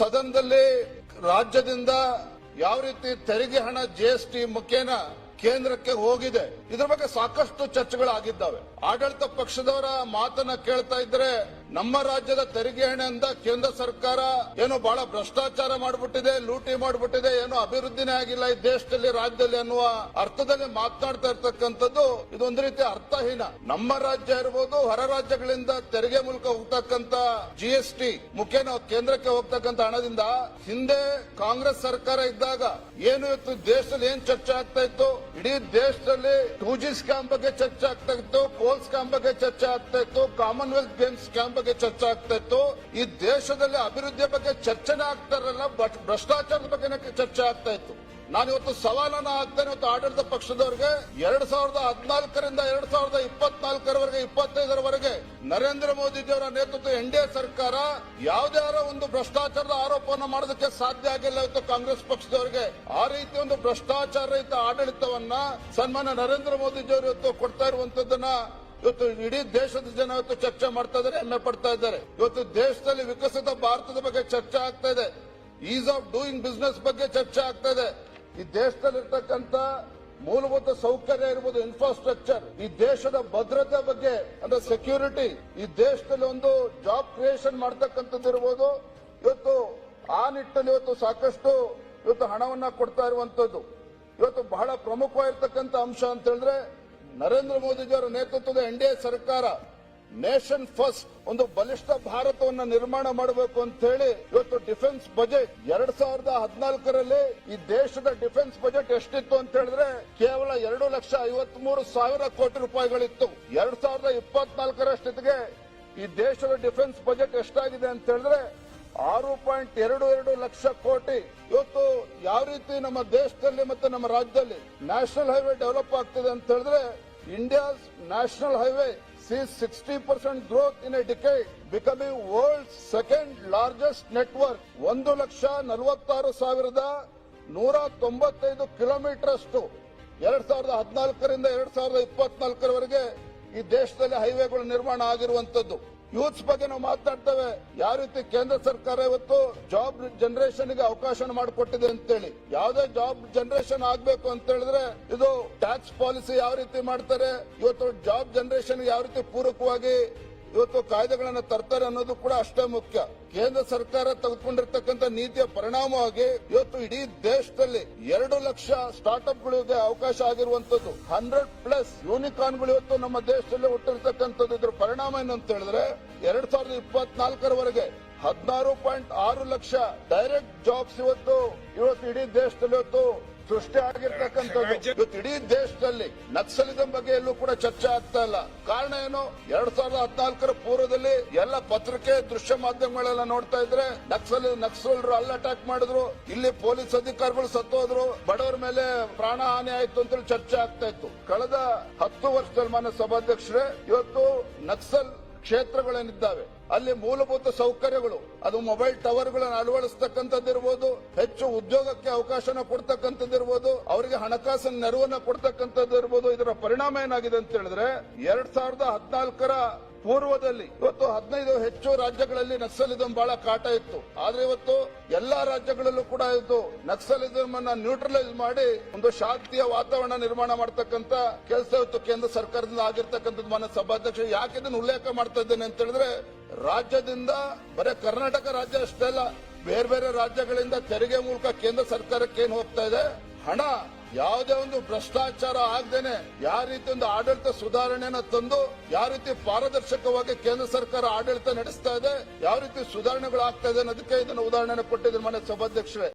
ಸದನದಲ್ಲಿ ರಾಜ್ಯದಿಂದ ಯಾವ ರೀತಿ ತೆರಿಗೆ ಹಣ ಜಿಎಸ್ಟಿ ಮುಖೇನ ಕೇಂದ್ರಕ್ಕೆ ಹೋಗಿದೆ ಇದರ ಬಗ್ಗೆ ಸಾಕಷ್ಟು ಚರ್ಚೆಗಳಾಗಿದ್ದಾವೆ. ಆಡಳಿತ ಪಕ್ಷದವರ ಮಾತನ್ನ ಕೇಳ್ತಾ ಇದ್ರೆ ನಮ್ಮ ರಾಜ್ಯದ ತೆರಿಗೆ ಹಣದಿಂದ ಕೇಂದ್ರ ಸರ್ಕಾರ ಏನೋ ಬಹಳ ಭ್ರಷ್ಟಾಚಾರ ಮಾಡಿಬಿಟ್ಟಿದೆ, ಲೂಟಿ ಮಾಡಿಬಿಟ್ಟಿದೆ, ಏನು ಅಭಿವೃದ್ಧಿನೇ ಆಗಿಲ್ಲ ಈ ದೇಶದಲ್ಲಿ, ರಾಜ್ಯದಲ್ಲಿ ಅನ್ನುವ ಅರ್ಥದಲ್ಲಿ ಮಾತನಾಡ್ತಾ ಇರ್ತಕ್ಕಂಥದ್ದು ಇದೊಂದು ರೀತಿ ಅರ್ಥಹೀನ. ನಮ್ಮ ರಾಜ್ಯ ಇರ್ಬೋದು, ಹೊರ ರಾಜ್ಯಗಳಿಂದ ತೆರಿಗೆ ಮೂಲಕ ಹೋಗ್ತಕ್ಕಂತ ಜಿಎಸ್ಟಿ ಮುಖ್ಯ ಕೇಂದ್ರಕ್ಕೆ ಹೋಗ್ತಕ್ಕಂತ ಹಣದಿಂದ ಹಿಂದೆ ಕಾಂಗ್ರೆಸ್ ಸರ್ಕಾರ ಇದ್ದಾಗ ಏನು ಇತ್ತು? ದೇಶದಲ್ಲಿ ಏನ್ ಚರ್ಚೆ ಆಗ್ತಾ ಇತ್ತು? ಇಡೀ ದೇಶದಲ್ಲಿ ಟೂ ಜಿ ಸ್ಕ್ಯಾಮ್ ಬಗ್ಗೆ ಚರ್ಚೆ ಆಗ್ತಾ ಇತ್ತು. ಸ್ಕ್ಯಾಮ್ ಬಗ್ಗೆ ಚರ್ಚೆ ಆಗ್ತಾ ಇತ್ತು ಕಾಮನ್ವೆಲ್ತ್ ಗೇಮ್ಸ್ ಸ್ಕ್ಯಾಮ್ ಬಗ್ಗೆ ಚರ್ಚೆ ಆಗ್ತಾ ಇತ್ತು ಈ ದೇಶದಲ್ಲಿ ಅಭಿವೃದ್ಧಿಯ ಬಗ್ಗೆ ಚರ್ಚೆನೇ ಆಗ್ತಾ ಇರಲ್ಲ ಬಟ್ ಭ್ರಷ್ಟಾಚಾರದ ಬಗ್ಗೆ ಚರ್ಚೆ ಆಗ್ತಾ ಇತ್ತು ನಾನು ಇವತ್ತು ಸವಾಲನ್ನ ಹಾಕ್ತೇನೆ ಇವತ್ತು ಆಡಳಿತ ಪಕ್ಷದವರಿಗೆ ಎರಡ್ ಸಾವಿರದ ಹದಿನಾಲ್ಕರಿಂದ ಎರಡ್ ಸಾವಿರದ ಇಪ್ಪತ್ನಾಲ್ಕರವರೆಗೆ, ಇಪ್ಪತ್ತೈದರವರೆಗೆ ನರೇಂದ್ರ ಮೋದಿಜಿಯವರ ನೇತೃತ್ವ ಎನ್ ಡಿ ಎ ಸರ್ಕಾರ ಯಾವುದೇ ಒಂದು ಭ್ರಷ್ಟಾಚಾರದ ಆರೋಪವನ್ನು ಮಾಡೋದಕ್ಕೆ ಸಾಧ್ಯ ಆಗಿಲ್ಲ ಇವತ್ತು ಕಾಂಗ್ರೆಸ್ ಪಕ್ಷದವರಿಗೆ. ಆ ರೀತಿ ಒಂದು ಭ್ರಷ್ಟಾಚಾರ ರಹಿತ ಆಡಳಿತವನ್ನ ಸನ್ಮಾನ ನರೇಂದ್ರ ಮೋದಿಜಿಯವರು ಇವತ್ತು ಕೊಡ್ತಾ ಇರುವಂತದ್ದನ್ನ ಇವತ್ತು ಇಡೀ ದೇಶದ ಜನ ಇವತ್ತು ಚರ್ಚೆ ಮಾಡ್ತಾ ಇದ್ದಾರೆ, ಹೆಮ್ಮೆ ಪಡ್ತಾ ಇದ್ದಾರೆ. ಇವತ್ತು ದೇಶದಲ್ಲಿ ವಿಕಸಿತ ಭಾರತದ ಬಗ್ಗೆ ಚರ್ಚೆ ಆಗ್ತಾ ಇದೆ. ಈಸ್ ಆಫ್ ಡೂಯಿಂಗ್ ಬಿಸ್ನೆಸ್ ಬಗ್ಗೆ ಚರ್ಚೆ ಆಗ್ತಾ ಇದೆ. ಈ ದೇಶದಲ್ಲಿರ್ತಕ್ಕಂಥ ಮೂಲಭೂತ ಸೌಕರ್ಯ ಇರ್ಬೋದು ಇನ್ಫ್ರಾಸ್ಟ್ರಕ್ಚರ್ ಈ ದೇಶದ ಭದ್ರತೆ ಬಗ್ಗೆ, ಅಂದ್ರೆ ಸೆಕ್ಯೂರಿಟಿ ಈ ದೇಶದಲ್ಲಿ ಒಂದು ಜಾಬ್ ಕ್ರಿಯೇಷನ್ ಮಾಡ್ತಕ್ಕಂಥದ್ದು ಇರ್ಬೋದು. ಇವತ್ತು ಆ ನಿಟ್ಟಿನಲ್ಲಿ ಇವತ್ತು ಸಾಕಷ್ಟು ಇವತ್ತು ಹಣವನ್ನ ಕೊಡ್ತಾ ಇರುವಂತದ್ದು ಇವತ್ತು ಬಹಳ ಪ್ರಮುಖವಾಗಿರ್ತಕ್ಕಂಥ ಅಂಶ ಅಂತ ಹೇಳಿದ್ರೆ ನರೇಂದ್ರ ಮೋದಿಜಿಯವರ ನೇತೃತ್ವದ ಎನ್ ಡಿ ಎ ಸರ್ಕಾರ. ನೇಷನ್ ಫಸ್ಟ್ ಒಂದು ಬಲಿಷ್ಠ ಭಾರತವನ್ನ ನಿರ್ಮಾಣ ಮಾಡಬೇಕು ಅಂತ ಹೇಳಿ ಇವತ್ತು ಡಿಫೆನ್ಸ್ ಬಜೆಟ್ ಎರಡ್ ಸಾವಿರದ ಹದಿನಾಲ್ಕರಲ್ಲಿ ಈ ದೇಶದ ಡಿಫೆನ್ಸ್ ಬಜೆಟ್ ಎಷ್ಟಿತ್ತು ಅಂತ ಹೇಳಿದ್ರೆ ಕೇವಲ ಎರಡು ಲಕ್ಷ ಐವತ್ ಮೂರು ಸಾವಿರ ಕೋಟಿ ರೂಪಾಯಿಗಳಿತ್ತು. ಎರಡ್ ಸಾವಿರದ ಇಪ್ಪತ್ನಾಲ್ಕರಷ್ಟಿಗೆ ಈ ದೇಶದ ಡಿಫೆನ್ಸ್ ಬಜೆಟ್ ಎಷ್ಟಾಗಿದೆ ಅಂತ ಹೇಳಿದ್ರೆ ಆರು ಪಾಯಿಂಟ್ ಎರಡು ಎರಡು ಲಕ್ಷ ಕೋಟಿ. ಇವತ್ತು ಯಾವ ರೀತಿ ನಮ್ಮ ದೇಶದಲ್ಲಿ ಮತ್ತೆ ನಮ್ಮ ರಾಜ್ಯದಲ್ಲಿ ನ್ಯಾಷನಲ್ ಹೈವೇ ಡೆವಲಪ್ ಆಗ್ತಿದೆ ಅಂತ ಹೇಳಿದ್ರೆ India's national highway sixty percent growth in a decade, becoming world second largest network ಒಂದು ಲಕ್ಷ ನಲವತ್ತಾರು ಸಾವಿರದ ನೂರ ತೊಂಬತ್ತೈದು ಕಿಲೋಮೀಟರ್ ಅಷ್ಟು ಎರಡ್ ಸಾವಿರದ ಹದಿನಾಲ್ಕರಿಂದ ಎರಡ್ ಸಾವಿರದ ಇಪ್ಪತ್ನಾಲ್ಕರವರೆಗೆ ಈ ದೇಶದಲ್ಲಿ ಹೈವೇಗಳು ನಿರ್ಮಾಣ ಆಗಿರುವಂತದ್ದು ಯೂತ್ಸ್ ಬಗ್ಗೆ ನಾವು ಮಾತಾಡ್ತೇವೆ. ಯಾವ ರೀತಿ ಕೇಂದ್ರ ಸರ್ಕಾರ ಇವತ್ತು ಜಾಬ್ ಜನರೇಷನ್ಗೆ ಅವಕಾಶ ಮಾಡಿಕೊಟ್ಟಿದೆ ಅಂತೇಳಿ. ಯಾವುದೇ ಜಾಬ್ ಜನರೇಷನ್ ಆಗ್ಬೇಕು ಅಂತ ಹೇಳಿದ್ರೆ ಇದು ಟ್ಯಾಕ್ಸ್ ಪಾಲಿಸಿ ಯಾವ ರೀತಿ ಮಾಡ್ತಾರೆ, ಇವತ್ತು ಜಾಬ್ ಜನರೇಷನ್ ಯಾವ ರೀತಿ ಪೂರಕವಾಗಿ ಇವತ್ತು ಕಾಯ್ದೆಗಳನ್ನು ತರ್ತಾರೆ ಅನ್ನೋದು ಕೂಡ ಅಷ್ಟೇ ಮುಖ್ಯ. ಕೇಂದ್ರ ಸರ್ಕಾರ ತೆಗೆದುಕೊಂಡಿರ್ತಕ್ಕಂಥ ನೀತಿಯ ಪರಿಣಾಮವಾಗಿ ಇವತ್ತು ಇಡೀ ದೇಶದಲ್ಲಿ ಎರಡು ಲಕ್ಷ ಸ್ಟಾರ್ಟ್ಅಪ್ ಗಳಿಗೆ ಅವಕಾಶ ಆಗಿರುವಂತದ್ದು ಹಂಡ್ರೆಡ್ ಪ್ಲಸ್ ಯೂನಿಕಾರ್ನ್ಗಳು ಇವತ್ತು ನಮ್ಮ ದೇಶದಲ್ಲಿ ಹುಟ್ಟಿರ್ತಕ್ಕಂಥದ್ದು. ಇದ್ರ ಪರಿಣಾಮ ಏನು ಅಂತ ಹೇಳಿದ್ರೆ, ಎರಡ್ ಸಾವಿರದ ಇಪ್ಪತ್ನಾಲ್ಕರವರೆಗೆ ಹದಿನಾರು ಪಾಯಿಂಟ್ ಆರು ಲಕ್ಷ ಡೈರೆಕ್ಟ್ ಜಾಬ್ಸ್ ಇವತ್ತು ಇವತ್ತು ಇಡೀ ದೇಶದಲ್ಲಿ ಇವತ್ತು ಸೃಷ್ಟಿ ಆಗಿರ್ತಕ್ಕಂಥದ್ದು. ಇವತ್ತು ಇಡೀ ದೇಶದಲ್ಲಿ ನಕ್ಸಲಿಸಂ ಬಗ್ಗೆ ಎಲ್ಲೂ ಕೂಡ ಚರ್ಚೆ ಆಗ್ತಾ ಇಲ್ಲ. ಕಾರಣ ಏನು? ಎರಡ್ ಸಾವಿರದ ಹದಿನಾಲ್ಕರ ಪೂರ್ವದಲ್ಲಿ ಎಲ್ಲ ಪತ್ರಿಕೆ ದೃಶ್ಯ ಮಾಧ್ಯಮಗಳೆಲ್ಲ ನೋಡ್ತಾ ಇದ್ರೆ ನಕ್ಸಲ್ ನಕ್ಸಲರು ಅಲ್ಲಿ ಅಟ್ಯಾಕ್ ಮಾಡಿದ್ರು ಇಲ್ಲಿ ಪೊಲೀಸ್ ಅಧಿಕಾರಿಗಳು ಸತ್ತೋದ್ರು ಬಡವರ ಮೇಲೆ ಪ್ರಾಣ ಹಾನಿ ಆಯ್ತು ಅಂತೇಳಿ ಚರ್ಚೆ ಆಗ್ತಾ ಇತ್ತು. ಕಳೆದ ಹತ್ತು ವರ್ಷದಲ್ಲಿ ಮಾನ್ಯ ಸಭಾಧ್ಯಕ್ಷರೇ ಇವತ್ತು ನಕ್ಸಲ್ ಕ್ಷೇತ್ರಗಳೇನಿದ್ದಾವೆ? ಅಲ್ಲಿ ಮೂಲಭೂತ ಸೌಕರ್ಯಗಳು, ಅದು ಮೊಬೈಲ್ ಟವರ್ಗಳನ್ನು ಅಳವಡಿಸತಕ್ಕಂಥದ್ದಿರ್ಬೋದು, ಹೆಚ್ಚು ಉದ್ಯೋಗಕ್ಕೆ ಅವಕಾಶನ ಕೊಡ್ತಕ್ಕಂಥದ್ದಿರ್ಬೋದು, ಅವರಿಗೆ ಹಣಕಾಸಿನ ನೆರವನ್ನ ಕೊಡ್ತಕ್ಕಂಥದ್ದು ಇರ್ಬೋದು ಇದರ ಪರಿಣಾಮ ಏನಾಗಿದೆ ಅಂತ ಹೇಳಿದ್ರೆ, ಎರಡ್ ಸಾವಿರದ ಹದಿನಾಲ್ಕರ ಪೂರ್ವದಲ್ಲಿ ಇವತ್ತು ಹದಿನೈದು ಹೆಚ್ಚು ರಾಜ್ಯಗಳಲ್ಲಿ ನಕ್ಸಲಿಸಂ ಬಹಳ ಕಾಟ ಇತ್ತು. ಆದ್ರೆ ಇವತ್ತು ಎಲ್ಲಾ ರಾಜ್ಯಗಳಲ್ಲೂ ಕೂಡ ಇದ್ದು ನಕ್ಸಲಿಸಂ ಅನ್ನ ನ್ಯೂಟ್ರಲೈಸ್ ಮಾಡಿ ಒಂದು ಶಾಂತಿಯ ವಾತಾವರಣ ನಿರ್ಮಾಣ ಮಾಡತಕ್ಕಂತ ಕೆಲಸ ಇವತ್ತು ಕೇಂದ್ರ ಸರ್ಕಾರದಿಂದ ಆಗಿರ್ತಕ್ಕಂಥದ್ದು ಮನ ಸಭಾಧ್ಯಕ್ಷ ಯಾಕೆ ಇದನ್ನು ಉಲ್ಲೇಖ ಮಾಡ್ತಾ ಇದ್ದೇನೆ ಅಂತ ಹೇಳಿದ್ರೆ ರಾಜ್ಯದಿಂದ ಬರೀ ಕರ್ನಾಟಕ ರಾಜ್ಯ ಅಷ್ಟೇ ಅಲ್ಲ, ಬೇರೆ ಬೇರೆ ರಾಜ್ಯಗಳಿಂದ ತೆರಿಗೆ ಮೂಲಕ ಕೇಂದ್ರ ಸರ್ಕಾರಕ್ಕೆ ಏನು ಹೋಗ್ತಾ ಇದೆ? ಹಣ ಯಾವುದೇ ಒಂದು ಭ್ರಷ್ಟಾಚಾರ ಆಗದೇನೆ ಯಾವ ರೀತಿ ಒಂದು ಆಡಳಿತ ಸುಧಾರಣೆಯನ್ನ ತಂದು ಯಾವ ರೀತಿ ಪಾರದರ್ಶಕವಾಗಿ ಕೇಂದ್ರ ಸರ್ಕಾರ ಆಡಳಿತ ನಡೆಸ್ತಾ ಇದೆ, ಯಾವ ರೀತಿ ಸುಧಾರಣೆಗಳು ಆಗ್ತಾ ಇದೆ ಅನ್ನೋದಕ್ಕೆ ಇದನ್ನು ಉದಾಹರಣೆ ಕೊಟ್ಟಿದ್ದೀನಿ ಮನೆ ಸಭಾಧ್ಯಕ್ಷರೇ.